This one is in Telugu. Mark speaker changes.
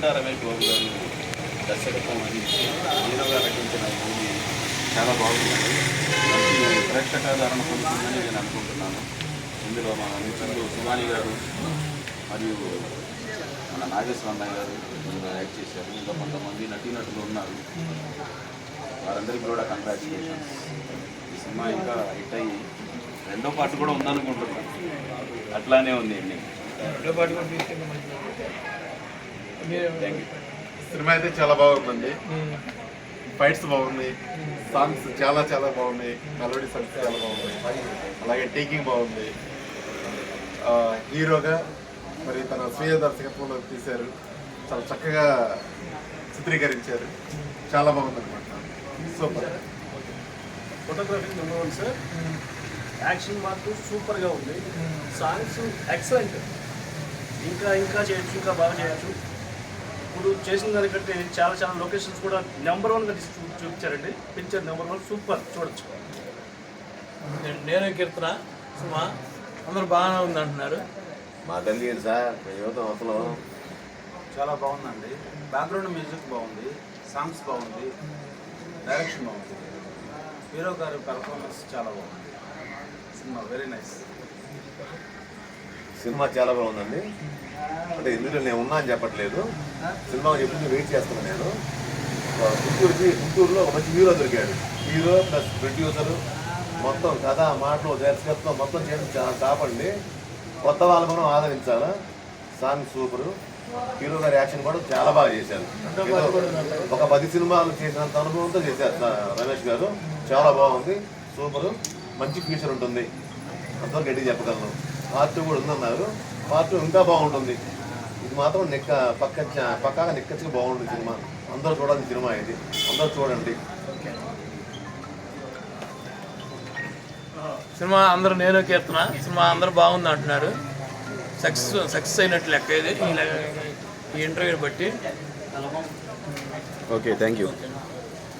Speaker 1: చింతా రమేష్ బాబు గారు దర్శకత్వం వహించి హీరోగా నటించిన మూవీ చాలా బాగుంది. మంచి ప్రేక్షకాదరణ పొందుతుందని నేను అనుకుంటున్నాను. ఇందులో మన మిత్రులు సుమాని గారు మరియు మన నాగేశ్వర అన్నయ్య గారు యాక్ట్ చేశారు. ఇంకా కొంతమంది నటీనటులు ఉన్నారు. వారందరికీ కూడా కంగ్రాచులేషన్స్ ఈ సినిమా ఇంకా హిట్ అయ్యి రెండో పార్ట్ కూడా ఉందనుకుంటున్నాను. అట్లానే ఉంది అండి రెండో పార్ట్ కూడా
Speaker 2: సినిమా అయితే చాలా బాగుందండి ఫైట్స్ బాగున్నాయి సాంగ్స్ చాలా చాలా బాగున్నాయి. మెలోడీ సాంగ్స్ చాలా బాగున్నాయి. అలాగే టేకింగ్ బాగుంది. ఆ, హీరోగా మరి తన స్వీయ దర్శకత్వంలో తీశారు. చాలా చక్కగా చిత్రీకరించారు. చాలా బాగుంది అనమాట super
Speaker 3: photography number one sir action మాత్రం సూపర్గా ఉంది. సాంగ్స్ ఎక్సలెంట్ ఇంకా ఇంకా చేయొచ్చు ఇంకా బాగా చేయొచ్చు. ఇప్పుడు చేసిన దానికంటే చాలా చాలా లొకేషన్స్ కూడా నెంబర్ వన్గా తీసి చూ- చూపించారండి. పిక్చర్ నెంబర్ వన్ సూపర్ చూడొచ్చు.
Speaker 4: నేను కీర్తన సుమా అందరూ బాగానే ఉంది అంటున్నారు
Speaker 5: మా తల్లి సార్? యువత అసలు?
Speaker 6: చాలా బాగుందండి. బ్యాక్గ్రౌండ్ మ్యూజిక్ బాగుంది సాంగ్స్ బాగుంది డైరెక్షన్ బాగుంది. హీరో గారి పెర్ఫార్మెన్స్ చాలా బాగుంది. సినిమా వెరీ నైస్
Speaker 5: సినిమా చాలా బాగుందండి. అంటే ఇందులో నేను ఉన్నా అని చెప్పట్లేదు. సినిమా ఎప్పుడు వెయిట్ చేస్తున్నాను నేను. గుంటూరుకి గుంటూరులో ఒక మంచి హీరో దొరికాడు. హీరో ప్లస్ ప్రొడ్యూసర్ మొత్తం కథ మాటలు దర్శకత్వం మొత్తం చేసి కాపండి కొత్త వాళ్ళు మనం ఆదరించాలా? Song super. హీరో గారి యాక్షన్ కూడా చాలా బాగా చేశారు. ఒక పది సినిమాలు చేసినంత అనుభవంతో చేశారు రమేష్ గారు. చాలా బాగుంది. సూపరు. మంచి ఫ్యూచర్ ఉంటుంది. అంతవరకు గట్టి చెప్పగలను. పార్ట్ టూ కూడా ఉందన్నారు. పార్ట్ టూ ఇంకా బాగుంటుంది. ఇది మాత్రం నిక్క పక్క పక్కగా నిక్కచ్చిగా బాగుంటుంది సినిమా. అందరూ చూడాల్సిన సినిమా ఇది. అందరూ చూడండి.
Speaker 4: సినిమా అందరూ నేను కీర్తన. సినిమా అందరూ బాగుంది అంటున్నారు. సక్సెస్ సక్సెస్ అయినట్లు లెక్క ఇది. ఈ ఇంటర్వ్యూని బట్టి.
Speaker 1: Okay thank you